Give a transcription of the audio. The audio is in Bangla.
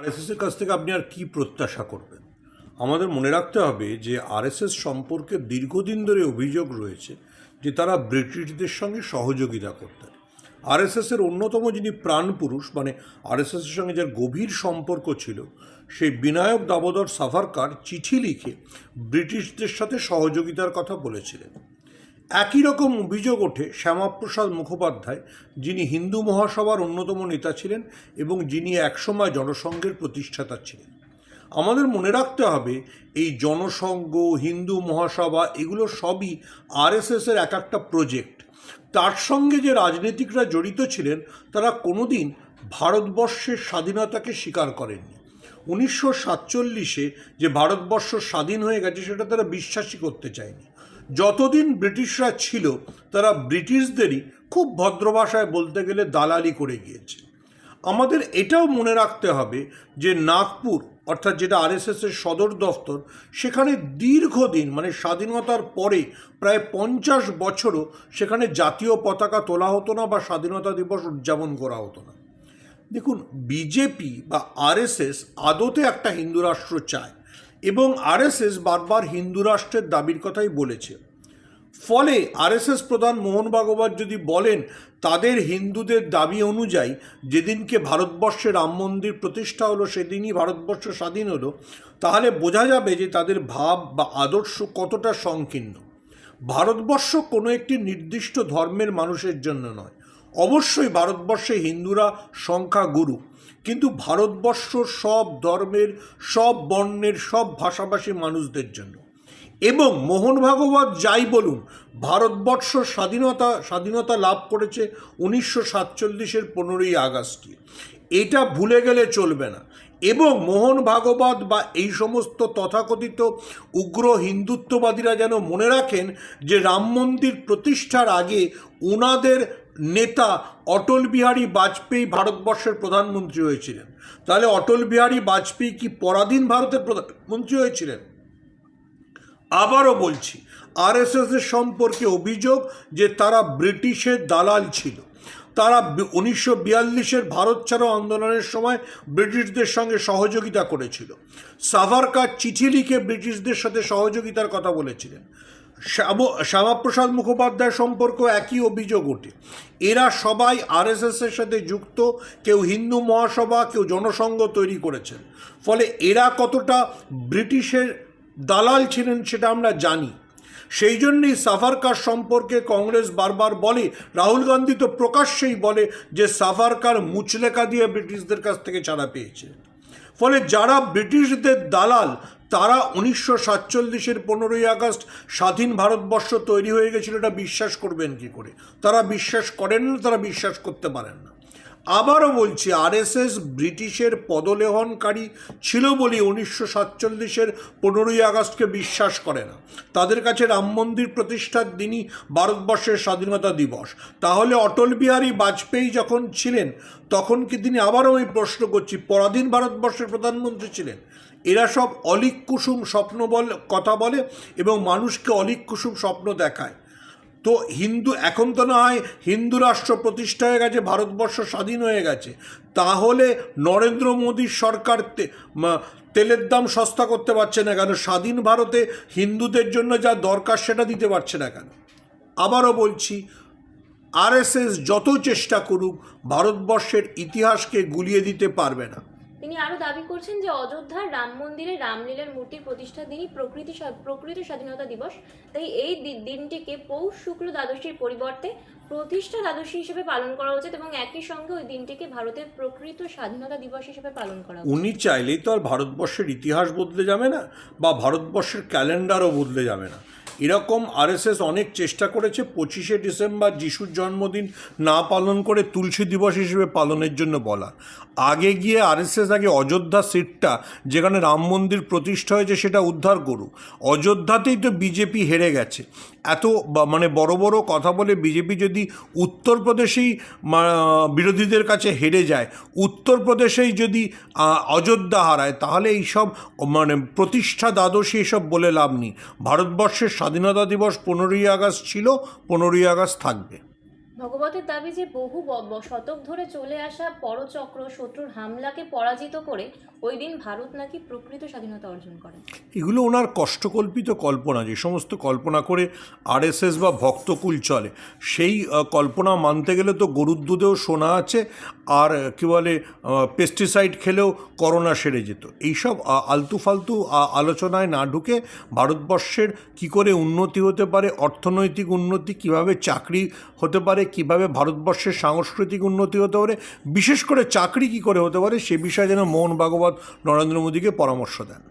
আরএসএসের কাছ থেকে আপনি আর কি প্রত্যাশা করবেন? আমাদের মনে রাখতে হবে যে আরএসএস সম্পর্কে দীর্ঘদিন ধরে অভিযোগ রয়েছে যে তারা ব্রিটিশদের সঙ্গে সহযোগিতা করতেন আরএসএসের অন্যতম যিনি প্রাণপুরুষ মানে আরএসএসের সঙ্গে যার গভীর সম্পর্ক ছিল, সেই বিনায়ক দামোদর সাভারকার চিঠি লিখে ব্রিটিশদের সাথে সহযোগিতার কথা বলেছিলেন। একই রকম অভিযোগ ওঠে শ্যামাপ্রসাদ মুখোপাধ্যায়, যিনি হিন্দু মহাসভার অন্যতম নেতা ছিলেন এবং যিনি একসময় জনসংঘের প্রতিষ্ঠাতা ছিলেন। আমাদের মনে রাখতে হবে, এই জনসংঘ, হিন্দু মহাসভা এগুলো সবই আরএসএসের এক একটা প্রজেক্ট। তার সঙ্গে যে রাজনীতিকরা জড়িত ছিলেন, তারা কোনোদিন ভারতবর্ষের স্বাধীনতাকে স্বীকার করেননি। উনিশশো সাতচল্লিশে যে ভারতবর্ষ স্বাধীন হয়ে গেছে, সেটা তারা বিশ্বাসই করতে চায়নি। যতদিন ব্রিটিশরা ছিল, তারা ব্রিটিশদেরই খুব ভদ্র ভাষায় বলতে গেলে দালালি করে গিয়েছে। আমাদের এটাও মনে রাখতে হবে যে নাগপুর, অর্থাৎ যেটা আরএসএসের সদর দফতর, সেখানে দীর্ঘদিন মানে স্বাধীনতার পরে প্রায় পঞ্চাশ বছরও সেখানে জাতীয় পতাকা তোলা হতো না বা স্বাধীনতা দিবস উদযাপন করা হতো না। দেখুন, বিজেপি বা আরএসএস আদতে একটা হিন্দু রাষ্ট্র চায়। এবং আরএসএস বারবার হিন্দু রাষ্ট্রের দাবির কথাই বলেছে। ফলে আরএসএস প্রধান মোহন ভাগবত যদি বলেন, তাদের হিন্দুদের দাবি অনুযায়ী যেদিনকে ভারতবর্ষে রাম মন্দির প্রতিষ্ঠা হলো, সেদিনই ভারতবর্ষ স্বাধীন হলো, তাহলে বোঝা যাবে যে তাদের ভাব বা আদর্শ কতটা সংকীর্ণ। ভারতবর্ষ কোনো একটি নির্দিষ্ট ধর্মের মানুষের জন্য নয়। অবশ্যই ভারতবর্ষে হিন্দুরা সংখ্যা গুরু কিন্তু ভারতবর্ষ সব ধর্মের, সব বর্ণের, সব ভাষাভাষী মানুষদের জন্য। এবং মোহন ভাগবত যাই বলুন, ভারতবর্ষ স্বাধীনতা স্বাধীনতা লাভ করেছে উনিশশো সাতচল্লিশের পনেরোই আগস্টে। এটা ভুলে গেলে চলবে না। এবং মোহন ভাগবত বা এই সমস্ত তথাকথিত উগ্র হিন্দুত্ববাদীরা যেন মনে রাখেন যে রাম মন্দির প্রতিষ্ঠার আগে ওনাদের নেতা অটল বিহারী বাজপেয়ী ভারতবর্ষের প্রধানমন্ত্রী হয়েছিলেন। তাহলে অটল বিহারী বাজপেয়ী কি পরাধীন ভারতের প্রধানমন্ত্রী হয়েছিলেন? আবারও বলছি আরএসএসের সম্পর্কে অভিযোগ যে তারা ব্রিটিশের দালাল ছিল। তারা উনিশশো বিয়াল্লিশের ভারত ছাড়ো আন্দোলনের সময় ব্রিটিশদের সঙ্গে সহযোগিতা করেছিল। সাভারকার চিঠি লিখে ব্রিটিশদের সাথে সহযোগিতার কথা বলেছিলেন। শ্যামাপ্রসাদ মুখোপাধ্যায় সম্পর্ক একই অভিযোগ ওঠে। এরা সবাই আরএসএসের সাথে যুক্ত, কেউ হিন্দু মহাসভা, কেউ জনসংঘ তৈরি করেছেন। ফলে এরা কতটা ব্রিটিশের দালাল ছিলেন সেটা আমরা জানি। সেই জন্যই সাভারকার সম্পর্কে কংগ্রেস বারবার বলে, রাহুল গান্ধী তো প্রকাশ্যেই বলে যে সাভারকার মুচলেকা দিয়ে ব্রিটিশদের কাছ থেকে ছাড়া পেয়েছে। ফলে যারা ব্রিটিশদের দালাল তারা উনিশশো সাতচল্লিশের পনেরোই আগস্ট স্বাধীন ভারতবর্ষ তৈরি হয়ে গেছিল, এটা বিশ্বাস করবেন কি করে? তারা বিশ্বাস করেন না, তারা বিশ্বাস করতে পারেন না। আবারও বলছি, আরএসএস ব্রিটিশের পদলেহনকারী ছিল বলে উনিশশো সাতচল্লিশের পনেরোই আগস্টকে বিশ্বাস করে না। তাদের কাছে রাম মন্দির প্রতিষ্ঠার দিনই ভারতবর্ষের স্বাধীনতা দিবস। তাহলে অটল বিহারী বাজপেয়ী যখন ছিলেন, তখন কি তিনি আবারও আমি প্রশ্ন করছি, পরাধীন ভারতবর্ষের প্রধানমন্ত্রী ছিলেন? এরা সব অলিক কুসুম স্বপ্ন বলে কথা বলে এবং মানুষকে অলিক কুসুম স্বপ্ন দেখায়। তো হিন্দু এখন তো নয়, হিন্দু রাষ্ট্র প্রতিষ্ঠা হয়ে গেছে, ভারতবর্ষ স্বাধীন হয়ে গেছে। তাহলে নরেন্দ্র মোদীর সরকার তেলের দাম সস্তা করতে পারছে না কেন? স্বাধীন ভারতে হিন্দুদের জন্য যা দরকার সেটা দিতে পারছে না কেন? আবারও বলছি, আরএসএস যত চেষ্টা করুক, ভারতবর্ষের ইতিহাসকে গুলিয়ে দিতে পারবে না। তিনি আরও দাবি করছেন যে অযোধ্যার রাম মন্দিরে রামলীলার মূর্তির প্রতিষ্ঠার দিনই প্রকৃতি প্রকৃত স্বাধীনতা দিবস। তাই এই দিনটিকে পৌষ শুক্ল দ্বাদশীর পরিবর্তে প্রতিষ্ঠা দ্বাদশী হিসেবে পালন করা উচিত এবং একই সঙ্গে ওই দিনটিকে ভারতের প্রকৃত স্বাধীনতা দিবস হিসেবে পালন করা উনি চাইলেই তো আর ভারতবর্ষের ইতিহাস বদলে যাবে না বা ভারতবর্ষের ক্যালেন্ডারও বদলে যাবে না। এরকম আরএসএস অনেক চেষ্টা করেছে, পঁচিশে ডিসেম্বর যিশুর জন্মদিন না পালন করে তুলসী দিবস হিসেবে পালনের জন্য বলা আগে গিয়ে আরএসএস আগে অযোধ্যা সিটটা, যেখানে রাম মন্দির প্রতিষ্ঠা হয়েছে সেটা উদ্ধার করুক। অযোধ্যাতেই তো বিজেপি হেরে গেছে। এত মানে বড় বড় কথা বলে বিজেপি যদি উত্তরপ্রদেশেই বিরোধীদের কাছে হেরে যায়, উত্তরপ্রদেশেই যদি অযোধ্যা হারায়, তাহলে এইসব মানে প্রতিষ্ঠা দ্বাদশী এসব বলে লাভ নেই। ভারতবর্ষের স্বাধীনতা দিবস পনেরোই আগস্ট ছিল পনেরোই আগস্ট থাকবে। ভগবতের দাবি যে বহু শতক ধরে চলে আসা পরচক্র শত্রুর হামলাকে পরাজিত করে ওই দিন ভারত নাকি প্রকৃত স্বাধীনতা অর্জন করে। এগুলো ওনার কষ্টকল্পিত কল্পনা, যে সমস্ত কল্পনা করে আরএসএস বা ভক্তকুল চলে, সেই কল্পনা মানতে গেলে তো গরুর দুধেও সোনা আছে, আর, কী বলে পেস্টিসাইড খেলেও করোনা সেরে যেত। এইসব আলতু ফালতু আলোচনায় না ঢুকে ভারতবর্ষের কি করে উন্নতি হতে পারে, অর্থনৈতিক উন্নতি কীভাবে চাকরি হতে পারে কীভাবে ভারতবর্ষের সাংস্কৃতিক উন্নতি হতে পারে, বিশেষ করে চাকরি কি করে হতে পারে, সে বিষয়ে যেন মোহন ভাগবত নরেন্দ্র মোদীকে পরামর্শ দেন।